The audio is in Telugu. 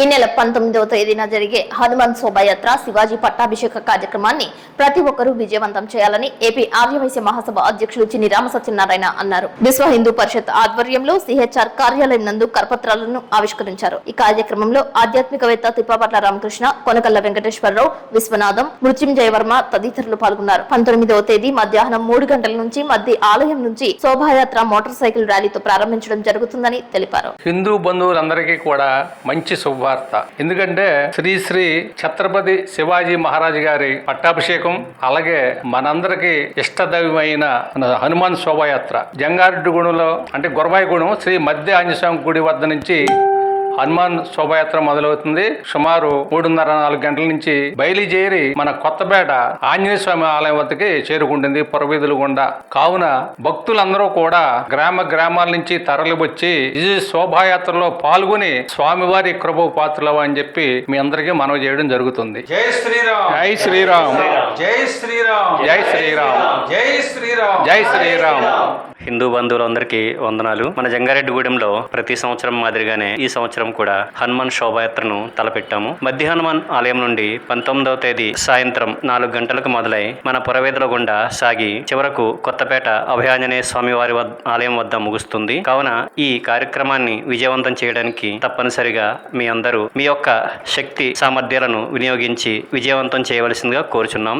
ఈ నెల పంతొమ్మిదవ తేదీన జరిగే హనుమాన్ శోభాయాత్ర శివాజీ పట్టాభిషేక కార్యక్రమాన్ని ప్రతి ఒక్కరూ విజయవంతం చేయాలని ఏపీ ఆర్యవైశ్య మహాసభ అధ్యక్షులు చిన్ని రామ సత్యనారాయణ అన్నారు. విశ్వ హిందూ పరిషత్ ఆధ్వర్యంలో సిహెచ్ఆర్ కార్యాలయం నందు కరపత్రాలను ఆవిష్కరించారు. ఈ కార్యక్రమంలో ఆధ్యాత్మికవేత్త తిప్పపట్ల రామకృష్ణ కొనకల్ల వెంకటేశ్వరరావు విశ్వనాథం మృత్యుంజయవర్మ తదితరులు పాల్గొన్నారు. పంతొమ్మిదవ తేదీ మధ్యాహ్నం మూడు గంటల నుంచి మధ్య ఆలయం నుంచి శోభాయాత్ర మోటార్ సైకిల్ ర్యాలీతో ప్రారంభించడం జరుగుతుందని తెలిపారు. హిందూ బంధువులందరికీ కూడా మంచి శుభవార్త ఎందుకంటే శ్రీ శ్రీ ఛత్రపతి శివాజీ మహారాజు గారి పట్టాభిషేకం అలాగే మనందరికీ ఇష్టదైవమైన హనుమాన్ శోభాయాత్ర. జంగారెడ్డిగూడెంలో అంటే గొరబాయిగూడెం శ్రీ మధ్య ఆంజనేయ స్వామి గుడి వద్ద నుంచి హనుమాన్ శోభాయాత్ర మొదలవుతుంది. సుమారు మూడున్నర నాలుగు గంటల నుంచి బయలుదేరి మన కొత్తపేట ఆంజనేయ స్వామి ఆలయం వద్దకి చేరుకుంటుంది పురవీధులు గుండా కావున భక్తులందరూ కూడా గ్రామ గ్రామాల నుంచి తరలి వచ్చి ఈ శోభాయాత్రలో పాల్గొని స్వామివారి కృప పాత్రలవ అని చెప్పి మీ అందరికీ మనవి చేయడం జరుగుతుంది. జై శ్రీరామ్. జై శ్రీరామ్. జై శ్రీరామ్. జై శ్రీరామ్. జై శ్రీరామ్. జై శ్రీరామ్. హిందూ బంధువులందరికీ వందనాలు. మన జంగారెడ్డిగూడెంలో ప్రతి సంవత్సరం మాదిరిగానే ఈ సంవత్సరం కూడా హనుమాన్ శోభాయాత్రను తలపెట్టాము. మధ్య హనుమాన్ ఆలయం నుండి పంతొమ్మిదవ తేదీ సాయంత్రం నాలుగు గంటలకు మొదలై మన పురవేదుల గుండా సాగి చివరకు కొత్తపేట అభయాంజనేయ స్వామి వారి వద్ద ఆలయం వద్ద ముగుస్తుంది. కావున ఈ కార్యక్రమాన్ని విజయవంతం చేయడానికి తప్పనిసరిగా మీ అందరూ మీ యొక్క శక్తి సామర్థ్యాలను వినియోగించి విజయవంతం చేయవలసిందిగా కోరుచున్నాం.